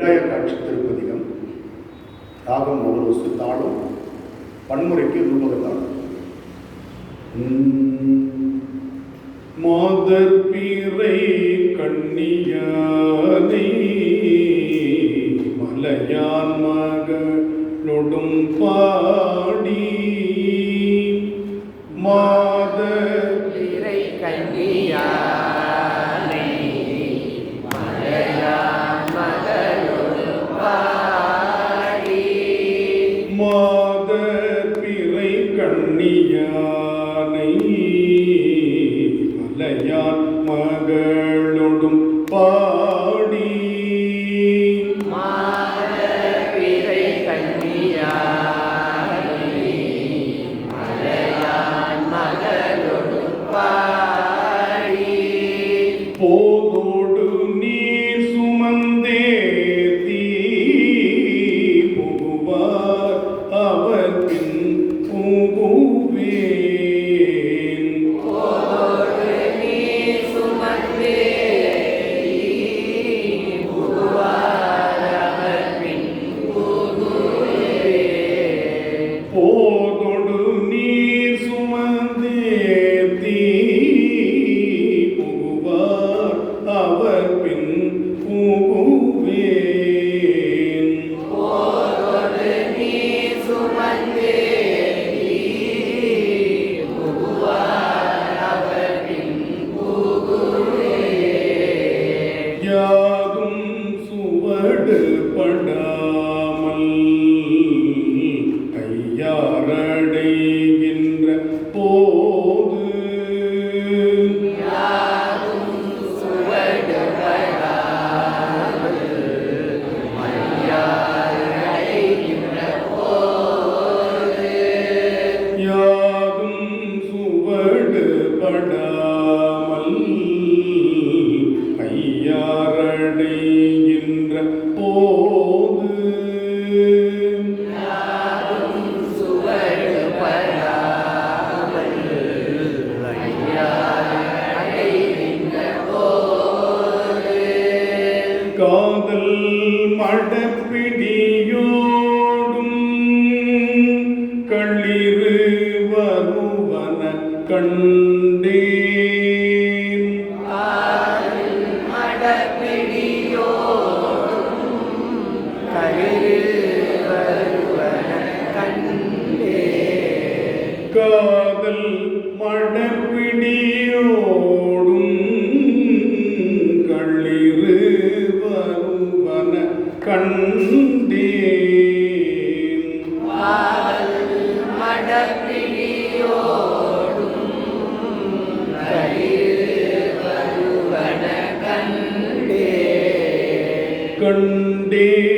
விநாயக திருப்பதிகம். ராகம் ஒரு வசு தாளும் பன்முறைக்கு ரூபகத்தாளும் மாதர் பீரை கண்ணியானை மலையான் மகளொடும் பாடி மா மாதர் பிறை கண்ணியானை மலையான் மகளொடும் பாடி மாதவிரை Yeah. கையாரடைகின்ற போது. காதல் மடப்பிடியோடும் களிறு வருவன காதல் மடப்பிடியோடும் களிறு வருவன வருவன கண்டே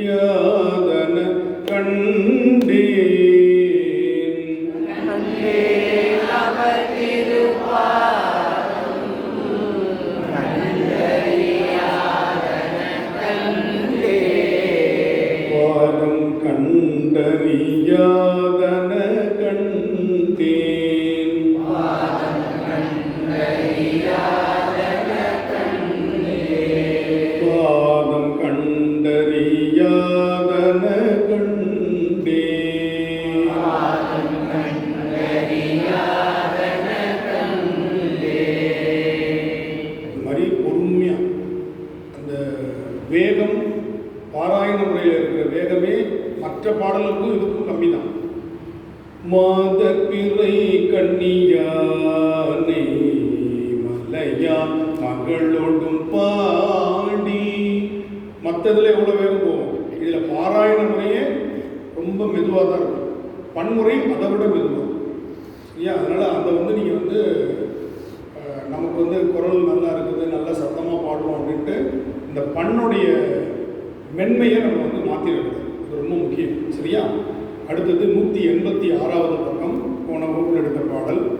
கண்டறியாதன கண்டேன். கண்டே பாதம் கண்டறியாத பாடலுக்கும் இதுக்கும் கம்மி தான் மாதப்பிறை கண்ணியானை மலையா மகளோடும் பாடி. மற்றதுல எவ்வளோ வேகம் போகும் இதில் பாராயண முறையே ரொம்ப மெதுவாக தான் இருக்கும். பன்முறை அதை விட மெதுவாக ஐயா அதனால் அதை வந்து நீங்கள் வந்து நமக்கு வந்து குரல் நல்லா இருக்குது நல்லா சத்தமாக பாடுவோம் அப்படின்ட்டு இந்த பண்ணுடைய மென்மையை நம்ம வந்து மாற்றிடக்கூடாது இது ரொம்ப முக்கியம் சரியா? அடுத்தது நூற்றி எண்பத்தி ஆறாவது பக்கம் போன வகுப்பில் எடுத்த பாடல்.